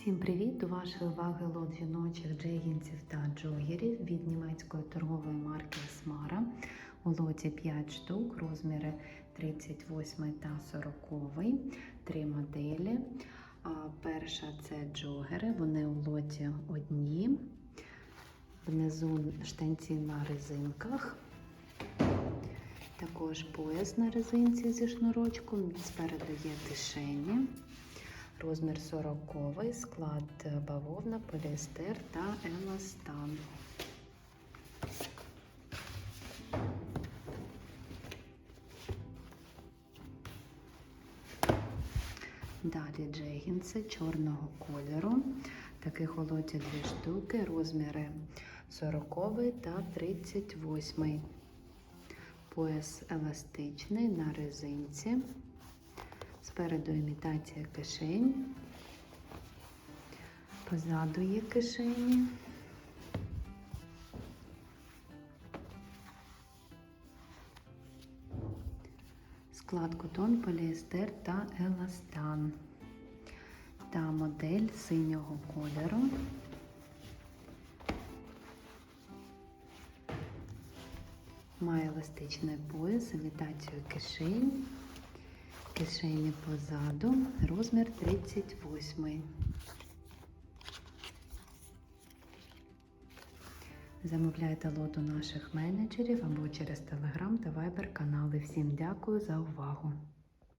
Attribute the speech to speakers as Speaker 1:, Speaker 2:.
Speaker 1: Всім привіт! До вашої уваги лот жіночих джегінсів та джогерів від німецької торгової марки Смара. У лоті 5 штук, розміри 38 та 40, три моделі. Перша це джогери, вони у лоті одні. Внизу штанці на резинках. Також пояс на резинці зі шнурочком, спереду є кишені. Розмір 40, склад бавовна, поліестер та еластан. Далі джегінси чорного кольору. Таких у дві штуки, розміри 40 та 38. Пояс еластичний на резинці. Спереду імітація кишень. Позаду є кишені. Склад котон, поліестер та еластан. Та модель синього кольору. Має еластичний пояс, імітацію кишень. Кишені позаду, розмір 38. Замовляйте лоту наших менеджерів або через телеграм та вайбер канали. Всім дякую за увагу!